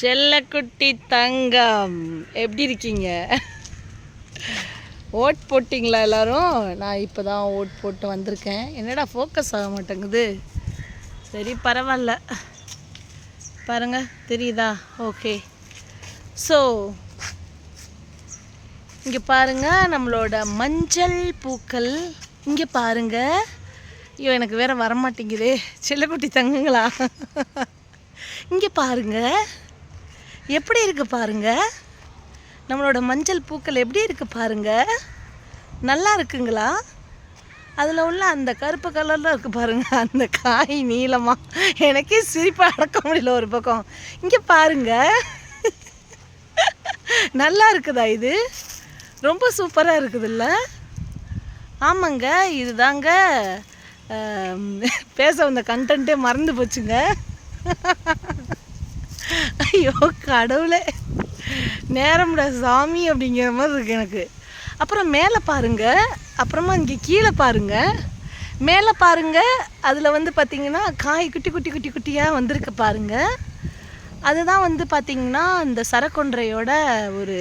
செல்லக்குட்டி தங்கம். எப்படி இருக்கீங்க? ஓட் போட்டிங்களா எல்லாரும்? நான் இப்போ தான் ஓட் போட்டு வந்திருக்கேன். என்னடா ஃபோக்கஸ் ஆக மாட்டேங்குது? சரி பரவாயில்ல. பாருங்க தெரியுதா? ஓகே ஸோ இங்கே பாருங்கள் நம்மளோட மஞ்சள் பூக்கள். இங்கே பாருங்க. ஐயோ எனக்கு வேற வரமாட்டேங்குதே. செல்லக்குட்டி தங்குங்களா? இங்கே பாருங்க. எப்படி இருக்கு பாருங்க? நம்மளோட மஞ்சள் பூக்கள் எப்படி இருக்கு பாருங்க? நல்லா இருக்குங்களா? அதில் உள்ள அந்த கருப்பு கலரில் இருக்குது பாருங்கள் அந்த காய் நீளமாக எனக்கே சிரிப்பாக அடக்க முடியல ஒரு பக்கம். இங்கே பாருங்க. நல்லா இருக்குதா இது? ரொம்ப சூப்பராக இருக்குதுல்ல? ஆமாங்க இதுதாங்க. தாங்க பேச வந்த கண்டென்ட்டே மறந்து போச்சுங்க. ஐயோ கடவுளே. நேரம்டா சாமி அப்படிங்கிற மாதிரி இருக்கு எனக்கு. அப்புறம் மேலே பாருங்க. அப்புறமா இங்கே கீழே பாருங்க. மேலே பாருங்க. அதில் வந்து பார்த்தீங்கன்னா காய் குட்டி குட்டி குட்டி குட்டியாக வந்திருக்கு பாருங்க. அதுதான் வந்து பார்த்தீங்கன்னா இந்த சரக்கொன்றையோட ஒரு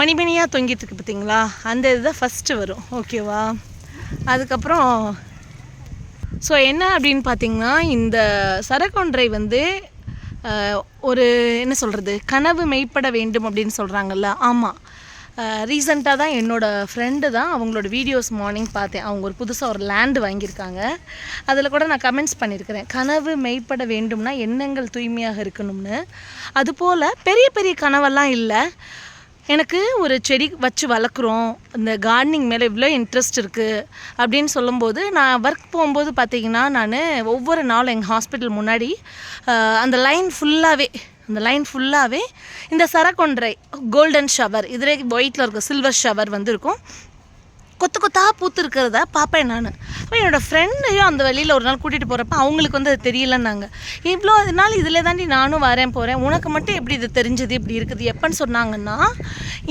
மணிமணியாக தொங்கிட்டு இருக்கு பார்த்தீங்களா அந்த இதுதான் ஃபஸ்ட்டு வரும். ஓகேவா அதுக்கப்புறம் ஸோ என்ன அப்படின்னு பார்த்தீங்கன்னா இந்த சரக்கொன்றை வந்து ஒரு என்ன சொல்கிறது கனவு மெய்ப்பட வேண்டும் அப்படின்னு சொல்கிறாங்கல்ல ஆமாம் ரீசண்டாக தான் என்னோடய ஃப்ரெண்டு தான் அவங்களோட வீடியோஸ் மார்னிங் பார்த்தேன். அவங்க ஒரு புதுசாக ஒரு லேண்டு வாங்கியிருக்காங்க. அதில் கூட நான் கமெண்ட்ஸ் பண்ணியிருக்கிறேன். கனவு மெய்ப்பட வேண்டும்னா எண்ணங்கள் தூய்மையாக இருக்கணும்னு. அதுபோல் பெரிய பெரிய கனவெல்லாம் இல்லை. எனக்கு ஒரு செடி வச்சு வளர்க்குறோம். இந்த கார்டனிங் மேலே இவ்வளோ இன்ட்ரெஸ்ட் இருக்குது அப்படின்னு சொல்லும்போது நான் ஒர்க் போகும்போது பார்த்தீங்கன்னா நான் ஒவ்வொரு நாளும் எங்கள் ஹாஸ்பிட்டல் முன்னாடி அந்த லைன் ஃபுல்லாகவே அந்த லைன் ஃபுல்லாகவே இந்த சரக்கொன்றை கோல்டன் ஷவர் இதிலே ஒயிட்டில் இருக்க சில்வர் ஷவர் வந்து இருக்கும். கொத்து கொத்தாக பூத்து இருக்கிறத பார்ப்பேன் நான். அப்போ என்னோடய ஃப்ரெண்டையும் அந்த வழியில் ஒரு நாள் கூட்டிகிட்டு போகிறப்ப அவங்களுக்கு வந்து அது தெரியலன்னாங்க. இவ்வளோ நாள் இதில் தாண்டி நானும் வரேன் போகிறேன் உனக்கு மட்டும் எப்படி இது தெரிஞ்சது இப்படி இருக்குது எப்போன்னு சொன்னாங்கன்னா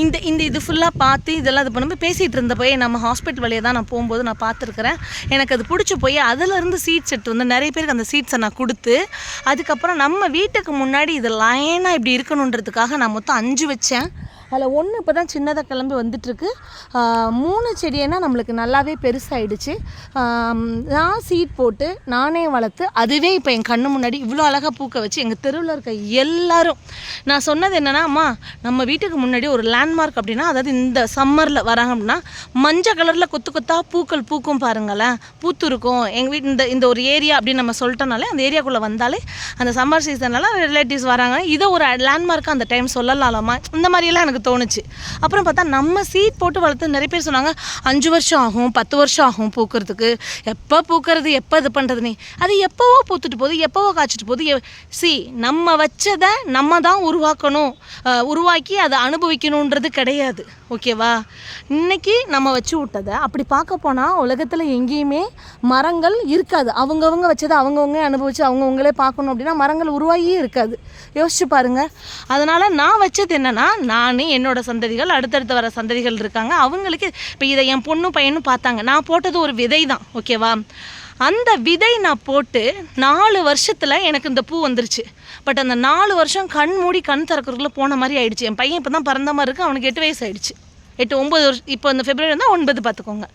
இந்த இந்த இது ஃபுல்லாக பார்த்து இதெல்லாம் இது பண்ணும்போது பேசிகிட்டு இருந்த போய் நம்ம ஹாஸ்பிட்டல் வழியாக தான் நான் போகும்போது நான் பார்த்துருக்குறேன். எனக்கு அது பிடிச்சி போய் அதிலிருந்து சீட்ஸ் எடுத்து வந்து நிறைய பேருக்கு அந்த சீட்ஸை நான் கொடுத்து அதுக்கப்புறம் நம்ம வீட்டுக்கு முன்னாடி இது லைனாக இப்படி இருக்கணுன்றதுக்காக நான் மொத்தம் அஞ்சு வச்சேன். அதில் ஒன்று இப்போ தான் சின்னதாக கிளம்பி வந்துட்டுருக்கு. மூணு செடியேனா நம்மளுக்கு நல்லாவே பெருசாகிடுச்சு நான் சீட் போட்டு நானே வளர்த்து அதுவே இப்போ என் கண்ணு முன்னாடி இவ்வளோ அழகாக பூக்க வச்சு எங்கள் தெருவில் இருக்க எல்லோரும். நான் சொன்னது என்னன்னா அம்மா நம்ம வீட்டுக்கு முன்னாடி ஒரு லேண்ட்மார்க் அப்படின்னா அதாவது இந்த சம்மரில் வராங்க அப்படின்னா மஞ்சள் கலரில் கொத்து கொத்தா பூக்கள் பூக்கும் பாருங்களேன். பூத்து இருக்கும். எங்கள் வீட்டு இந்த இந்த ஒரு ஏரியா அப்படின்னு நம்ம சொல்லிட்டோனாலே அந்த ஏரியாக்குள்ளே வந்தாலே அந்த சம்மர் சீசன்லாம் ரிலேட்டிவ்ஸ் வராங்க. இதை ஒரு லேண்ட்மார்க்காக அந்த டைம் சொல்லலாமா இந்த மாதிரியெல்லாம் எனக்கு தோணுச்சு. அப்புறம் பார்த்தா நம்ம சீட் போட்டு வளர்த்து நிறைய பேர் சொன்னாங்க அஞ்சு வருஷம் ஆகும் பத்து வருஷம் ஆகும் பூக்கிறதுக்கு. எப்போ பூக்கிறது எப்போ இது பண்ணுறதுனே அது எப்போவோ பூத்துட்டு போகுது எப்போவோ காய்ச்சிட்டு போகுது. சி நம்ம வச்சதை நம்ம தான் உருவாக்கணும். உருவாக்கி அதை அனுபவிக்கணுன்றது கிடையாது. ஓகேவா இன்னைக்கு நம்ம வச்சு விட்டதை அப்படி பார்க்க போனால் உலகத்தில் எங்கேயுமே மரங்கள் இருக்காது. அவங்கவுங்க வச்சதை அவங்கவுங்க அனுபவித்து அவங்கவுங்களே பார்க்கணும் அப்படின்னா மரங்கள் உருவாகியே இருக்காது. யோசிச்சு பாருங்க. அதனால் நான் வச்சது என்னன்னா நான் என்னோட சந்ததிகள் அடுத்தடுத்து வர சந்ததிகள் இருக்காங்க. அவங்களுக்கு இப்போ இதை என் பொண்ணும் பையனும் பார்த்தாங்க. நான் போட்டது ஒரு விதை தான் ஓகேவா அந்த விதை நான் போட்டு நாலு வருஷத்தில் எனக்கு இந்த பூ வந்துருச்சு. பட் அந்த நாலு வருஷம் கண் மூடி கண் திறக்கிறதுக்குள்ள போன மாதிரி ஆயிடுச்சு. என் பையன் இப்போ தான் பிறந்த மாதிரி இருக்குது அவனுக்கு எட்டு வயசு ஆயிடுச்சு. எட்டு ஒம்பது வருஷம் இப்போ இந்த ஃபெப்ரவரி வந்தால் ஒன்பது பார்த்துக்கோங்க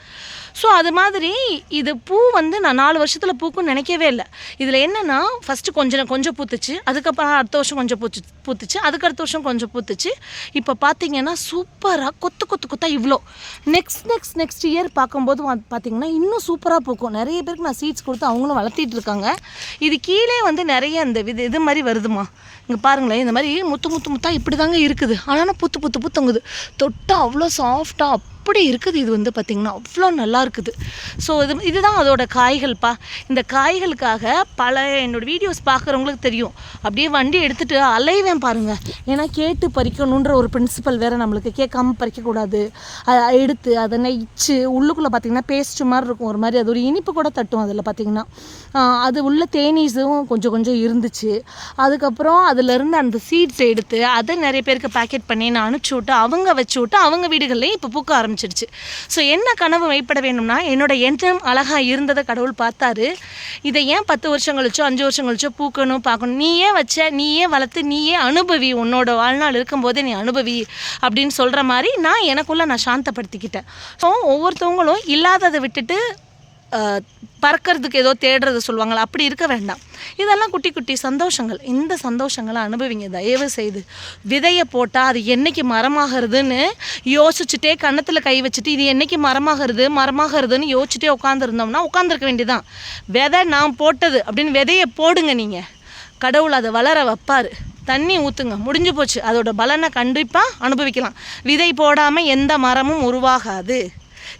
ஸோ அது மாதிரி இது பூ வந்து நான் நாலு வருஷத்தில் பூக்கும் நினைக்கவே இல்லை. இதில் என்னென்னா ஃபஸ்ட்டு கொஞ்சம் கொஞ்சம் பூத்துச்சு. அதுக்கப்புறம் அடுத்த வருஷம் கொஞ்சம் பூச்சு பூத்துச்சு. அதுக்கு அடுத்த வருஷம் கொஞ்சம் பூத்துச்சு. இப்போ பார்த்தீங்கன்னா சூப்பராக கொத்து கொத்து கொத்தா இவ்வளோ நெக்ஸ்ட் நெக்ஸ்ட் நெக்ஸ்ட் இயர் பார்க்கும்போது பார்த்தீங்கன்னா இன்னும் சூப்பராக பூக்கும். நிறைய பேருக்கு நான் சீட்ஸ் கொடுத்து அவங்களும் வளர்த்திட்டு இருக்காங்க. இது கீழே வந்து நிறைய இந்த இது இது மாதிரி வருதுமா இங்கே பாருங்களேன் இந்த மாதிரி முத்து முத்து முத்தா இப்படி தாங்க இருக்குது. ஆனால் புத்து புத்து புத்துங்குது தொட்டால் அவ்வளோ சாஃப்டாக அப்படி இருக்குது இது வந்து பார்த்திங்கன்னா. அவ்வளோ நல்லா இருக்குது. ஸோ இது இதுதான் அதோட காய்கள்ப்பா. இந்த காய்களுக்காக பல என்னோடய வீடியோஸ் பார்க்குறவங்களுக்கு தெரியும். அப்படியே வண்டி எடுத்துகிட்டு அலைவேன் பாருங்கள் ஏன்னா கேட்டு பறிக்கணுன்ற ஒரு பிரின்சிபல் வேறு நம்மளுக்கு கேட்காம பறிக்கக்கூடாது. அதை எடுத்து அதை நெய்ச்சு உள்ளுக்குள்ளே பார்த்திங்கன்னா பேஸ்ட் மாதிரி இருக்கும். ஒரு மாதிரி அது ஒரு இனிப்பு கூட தட்டும் அதில் பார்த்திங்கன்னா. அது உள்ள தேனீஸும் கொஞ்சம் கொஞ்சம் இருந்துச்சு. அதுக்கப்புறம் அதுலேருந்து அந்த சீட்ஸ் எடுத்து அதை நிறைய பேருக்கு பேக்கெட் பண்ணி நான் அனுப்பிச்சி விட்டு அவங்க வச்சு விட்டு அவங்க வீடுகள்லேயும் இப்போ பூக்க ஆரம்பிச்சு ஆரம்பிச்சிருச்சு. ஸோ என்ன கனவு மெய்ப்பட வேணும்னா என்னோட எண்ணம் அழகாக இருந்ததை கடவுள் பார்த்தாரு. இதை ஏன் பத்து வருஷம் கழிச்சோ அஞ்சு வருஷம் கழிச்சோ பூக்கணும் பார்க்கணும்? நீயே வச்ச நீயே வளர்த்து நீயே அனுபவி உன்னோட வாழ்நாள் இருக்கும்போதே நீ அனுபவி அப்படின்னு சொல்கிற மாதிரி நான் எனக்குள்ளே நான் சாந்தப்படுத்திக்கிட்டேன். ஸோ ஒவ்வொருத்தவங்களும் இல்லாததை விட்டுட்டு பறக்கிறதுக்கு ஏதோ தேடுறது சொல்லுவாங்களா? அப்படி இருக்க வேண்டாம். இதெல்லாம் குட்டி குட்டி சந்தோஷங்கள். இந்த சந்தோஷங்களை அனுபவிங்க. தயவு செய்து விதையை போட்டால் அது என்னைக்கு மரமாகிறதுன்னு யோசிச்சுட்டே கன்னத்தில் கை வச்சுட்டு இது என்றைக்கு மரமாகிறது மரமாகிறதுன்னு யோசிச்சுட்டே உட்காந்துருந்தோம்னா உட்காந்துருக்க வேண்டியதான் விதை நான் போட்டது அப்படின்னு விதையை போடுங்க நீங்கள் கடவுள் அதை வளர வைப்பார். தண்ணி ஊற்றுங்க முடிஞ்சு போச்சு. அதோட பலனை கண்டிப்பாக அனுபவிக்கலாம். விதை போடாமல் எந்த மரமும் உருவாகாது.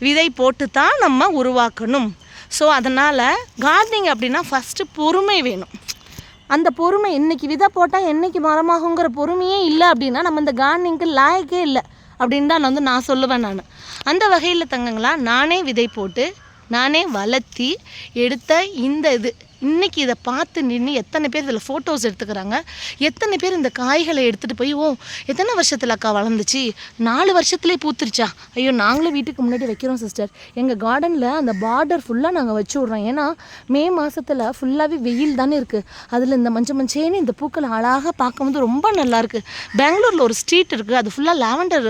விதை போட்டு தான் நம்ம உருவாக்கணும். ஸோ அதனால் கார்டனிங் அப்படின்னா ஃபஸ்ட்டு பொறுமை வேணும். அந்த பொறுமை இன்றைக்கி விதை போட்டால் என்றைக்கு மரமாகுங்கிற பொறுமையே இல்லை அப்படின்னா நம்ம இந்த கார்டனிங்க்கு லாயக்கே இல்லை அப்படின்னு தான் வந்து நான் சொல்லுவேன் நான். அந்த வகையில் தங்கங்களா நானே விதை போட்டு நானே வளர்த்தி எடுத்த இந்த இது. இன்னைக்கு இதை பார்த்து நின்று எத்தனை பேர் இதில் ஃபோட்டோஸ் எடுத்துக்கிறாங்க? எத்தனை பேர் இந்த காய்களை எடுத்துகிட்டு போய் ஓ எத்தனை வருஷத்தில் அக்கா வளர்ந்துச்சு? நாலு வருஷத்துலேயே பூத்துருச்சா? ஐயோ நாங்களும் வீட்டுக்கு முன்னாடி வைக்கிறோம் சிஸ்டர் எங்கள் கார்டனில் அந்த பார்டர் ஃபுல்லாக நாங்கள் வச்சு விட்றோம். ஏன்னா மே மாதத்தில் ஃபுல்லாகவே வெயில் தானே இருக்குது அதில் இந்த மஞ்சள் மஞ்சேன்னு இந்த பூக்களை அழகாக பார்க்கும்போது ரொம்ப நல்லாயிருக்கு பெங்களூரில் ஒரு ஸ்ட்ரீட் இருக்குது அது ஃபுல்லாக லாவெண்டர்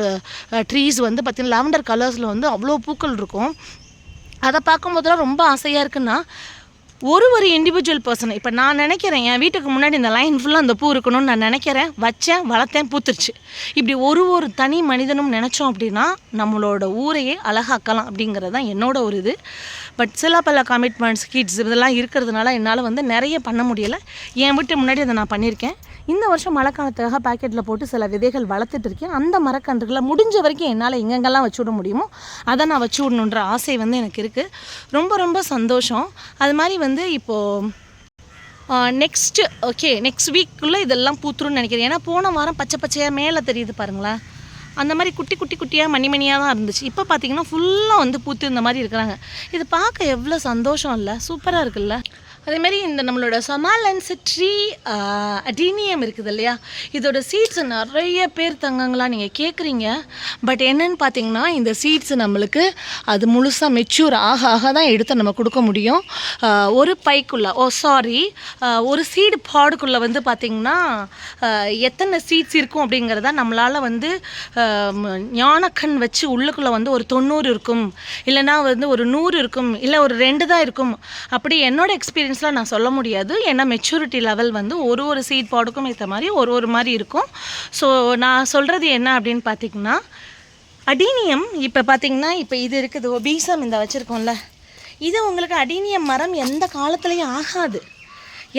ட்ரீஸ் வந்து பார்த்திங்கன்னா லாவெண்டர் கலர்ஸில் வந்து அவ்வளோ பூக்கள் இருக்கும். அதை பார்க்கும்போதெல்லாம் ரொம்ப ஆசையாக இருக்குன்னா ஒரு ஒரு இண்டிவிஜுவல் பர்சன் இப்போ நான் நினைக்கிறேன் என் வீட்டுக்கு முன்னாடி இந்த லைன் ஃபுல்லாக அந்த பூ இருக்கணும்னு நான் நினைக்கிறேன் வச்சேன் வளர்த்தேன் பூத்துருச்சு. இப்படி ஒரு ஒரு தனி மனிதனும் நினச்சோம் அப்படின்னா நம்மளோட ஊரையே அழகாக்கலாம் அப்படிங்கிறது தான் என்னோட ஒரு இது. பட் சில பல கமிட்மெண்ட்ஸ் கிட்ஸ் இதெல்லாம் இருக்கிறதுனால என்னால் வந்து நிறைய பண்ண முடியலை. என் வீட்டு முன்னாடி அதை நான் பண்ணியிருக்கேன். இந்த வருஷம் மழை காலத்துக்காக பாக்கெட்டில் போட்டு சில விதைகள் வளர்த்துட்டு இருக்கேன். அந்த மரக்கன்றுகளை முடிஞ்ச வரைக்கும் என்னால் எங்கெங்கெல்லாம் வச்சு விட முடியுமோ அதை நான் வச்சு விடணுன்ற ஆசை வந்து எனக்கு இருக்குது ரொம்ப ரொம்ப சந்தோஷம். அது மாதிரி வந்து இப்போது நெக்ஸ்ட்டு ஓகே நெக்ஸ்ட் வீக்குள்ளே இதெல்லாம் பூத்துருன்னு நினைக்கிறேன். ஏன்னா போன வாரம் பச்சை பச்சையாக மேலே தெரியுது பாருங்களேன். அந்த மாதிரி குட்டி குட்டி குட்டியாக மணி மணியாக தான் இருந்துச்சு. இப்போ பார்த்தீங்கன்னா ஃபுல்லாக வந்து பூத்து இந்த மாதிரி இருக்கிறாங்க. இது பார்க்க எவ்வளோ சந்தோஷம் இல்லை. சூப்பராக இருக்குல்ல? அதேமாரி இந்த நம்மளோட சமாலன்ஸ் ட்ரீ அடீனியம் இருக்குது இல்லையா? இதோட சீட்ஸ் நிறைய பேர் தங்கங்களா நீங்கள் கேட்குறீங்க பட் என்னன்னு பார்த்தீங்கன்னா இந்த சீட்ஸ் நம்மளுக்கு அது முழுசாக மெச்சூர் ஆக ஆக தான் எடுத்து நம்ம கொடுக்க முடியும். ஒரு பைக்குள்ளே ஓ சாரி ஒரு சீடு பாடுக்குள்ளே வந்து பார்த்திங்கன்னா எத்தனை சீட்ஸ் இருக்கும் அப்படிங்கிறத நம்மளால் வந்து ஞானக்கண் வச்சு உள்ளுக்குள்ளே வந்து ஒரு தொண்ணூறு இருக்கும். இல்லைன்னா வந்து ஒரு நூறு இருக்கும். இல்லை ஒரு ரெண்டு தான் இருக்கும். அப்படி என்னோடய எக்ஸ்பீரியன்ஸில் நான் சொல்ல முடியாது. ஏன்னா மெச்சூரிட்டி லெவல் வந்து ஒரு ஒரு சீட் பாடுக்கும் ஏற்ற மாதிரி ஒரு ஒரு மாதிரி இருக்கும். ஸோ நான் சொல்கிறது என்ன அப்படின்னு பார்த்தீங்கன்னா அடீனியம் இப்போ பார்த்தீங்கன்னா இப்போ இது இருக்குது. ஒபீசம் இந்த வச்சுருக்கோம்ல. இது உங்களுக்கு அடீனியம் மரம் எந்த காலத்துலேயும் ஆகாது.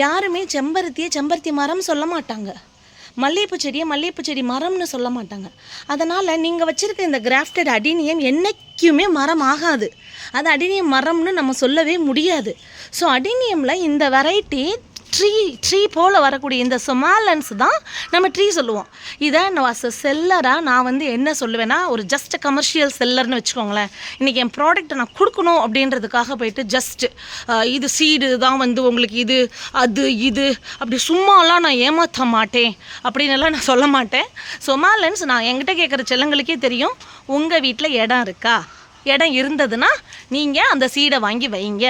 யாருமே செம்பருத்தியை செம்பருத்தி மரம் சொல்ல மாட்டாங்க. மல்லிகைப்பூ செடியை மல்லிகைப்பூ செடி மரம்னு சொல்ல மாட்டாங்க. அதனால் நீங்கள் வச்சுருக்க இந்த கிராஃப்டட் அடினியம் என்றைக்குமே மரம் ஆகாது. அது அடினியம் மரம்னு நம்ம சொல்லவே முடியாது. ஸோ அடினியமில் இந்த வெரைட்டி ட்ரீ ட்ரீ போல் வரக்கூடிய இந்த சொமாலன்ஸ் தான் நம்ம ட்ரீ சொல்லுவோம். இதை நான் அஸ் செல்லராக நான் வந்து என்ன சொல்லுவேன்னா ஒரு ஜஸ்ட் கமர்ஷியல் செல்லர்னு வச்சுக்கோங்களேன். இன்றைக்கி என் ப்ராடக்ட்டை நான் கொடுக்கணும் அப்படின்றதுக்காக போயிட்டு ஜஸ்ட் இது சீடு தான் வந்து உங்களுக்கு இது அது இது அப்படி சும்மாலாம் நான் ஏமாற்ற மாட்டேன். அப்படின்னு எல்லாம் நான் சொல்ல மாட்டேன். சொமாலன்ஸ் நான் என்கிட்ட கேட்குற செல்லங்களுக்கே தெரியும். உங்கள் வீட்டில் இடம் இருக்கா? இடம் இருந்ததுன்னா நீங்கள் அந்த சீடை வாங்கி வைங்க.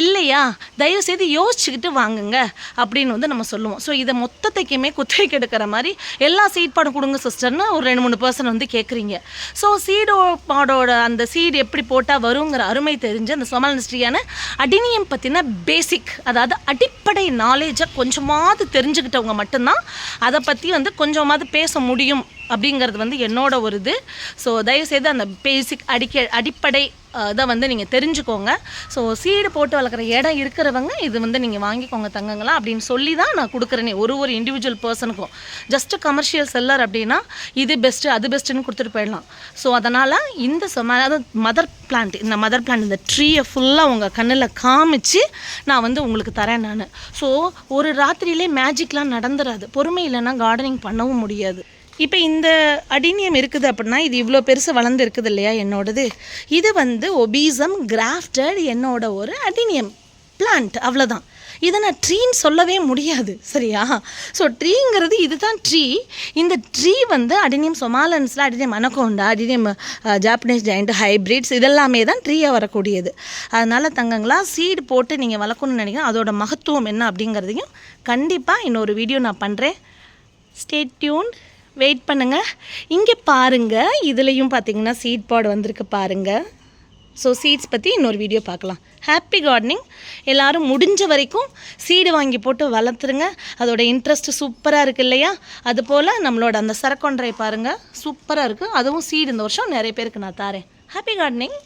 இல்லையா? தயவு செய்து யோசிச்சுக்கிட்டு வாங்குங்க அப்படின்னு வந்து நம்ம சொல்லுவோம். ஸோ இதை மொத்தத்தைக்குமே குத்தகைக்கு எடுக்கிற மாதிரி எல்லா சீட் பாடம் கொடுங்க சிஸ்டர்னு ஒரு ரெண்டு மூணு பர்சன் வந்து கேட்குறீங்க ஸோ சீடோ பாடோட அந்த சீடு எப்படி போட்டால் வருங்கிற அருமை தெரிஞ்சு அந்த சொமாலிஸ்ட்ரியான அடினியம் பற்றின பேசிக் அதாவது அடிப்படை நாலேஜை கொஞ்சமாவது தெரிஞ்சுக்கிட்டவங்க மட்டும்தான் அதை பற்றி வந்து கொஞ்சமாவது பேச முடியும் அப்படிங்கிறது வந்து என்னோட ஒரு இது. ஸோ தயவுசெய்து அந்த பேசிக் அடிக்க அடிப்படை இதை வந்து நீங்கள் தெரிஞ்சுக்கோங்க. ஸோ சீடு போட்டு வளர்க்குற இடம் இருக்கிறவங்க இது வந்து நீங்கள் வாங்கிக்கோங்க தங்கங்களா அப்படின்னு சொல்லி தான் நான் கொடுக்குறேனே ஒரு ஒரு இண்டிவிஜுவல் பர்சனுக்கும் ஜஸ்ட் கமர்ஷியல் செல்லர் அப்படின்னா இது பெஸ்ட்டு அது பெஸ்ட்டுன்னு கொடுத்துட்டு போயிடலாம். ஸோ அதனால் இந்த சம அதாவது மதர் பிளான்ட் இந்த மதர் பிளான்ட் இந்த ட்ரீயை ஃபுல்லாக உங்கள் கண்ணில் காமிச்சு நான் வந்து உங்களுக்கு தரேன் நான். ஸோ ஒரு ராத்திரியிலே மேஜிக்லாம் நடந்துடாது பொறுமை இல்லைன்னா கார்டனிங் பண்ணவும் முடியாது. இப்போ இந்த அடினியம் இருக்குது அப்படின்னா இது இவ்வளோ பெருசு வளர்ந்து இருக்குது இல்லையா என்னோடது? இது வந்து ஒபீசம் கிராஃப்டட் என்னோட ஒரு அடினியம் பிளான்ட் அவ்வளோதான் இதை நான் ட்ரீன்னு சொல்லவே முடியாது சரியா? ஸோ ட்ரீங்கிறது இதுதான் ட்ரீ இந்த ட்ரீ வந்து adenium சொமாலன்ஸில் adenium anaconda adenium Japanese joint hybrids இதெல்லாமே தான் ட்ரீயாக வரக்கூடியது. அதனால் தங்கங்களா சீடு போட்டு நீங்கள் வளர்க்கணும்னு நினைக்கிறேன் அதோட மகத்துவம் என்ன அப்படிங்கிறதையும் கண்டிப்பாக இன்னொரு வீடியோ நான் பண்ணுறேன் ஸ்டே டியூன் வெயிட் பண்ணுங்கள் இங்கே பாருங்கள் இதுலேயும் பார்த்தீங்கன்னா சீட் பாட் வந்திருக்கு பாருங்கள் ஸோ சீட்ஸ் பற்றி இன்னொரு வீடியோ பார்க்கலாம். ஹாப்பி கார்டனிங் எல்லாரும் முடிஞ்ச வரைக்கும் சீடு வாங்கி போட்டு வளர்த்துருங்க. அதோட இன்ட்ரெஸ்ட் சூப்பராக இருக்குது இல்லையா? அதுபோல் நம்மளோட அந்த சரக்கொன்றை பாருங்கள் சூப்பராக இருக்குது அதுவும் சீடு இந்த வருஷம் நிறைய பேருக்கு நான் தாரேன். Happy gardening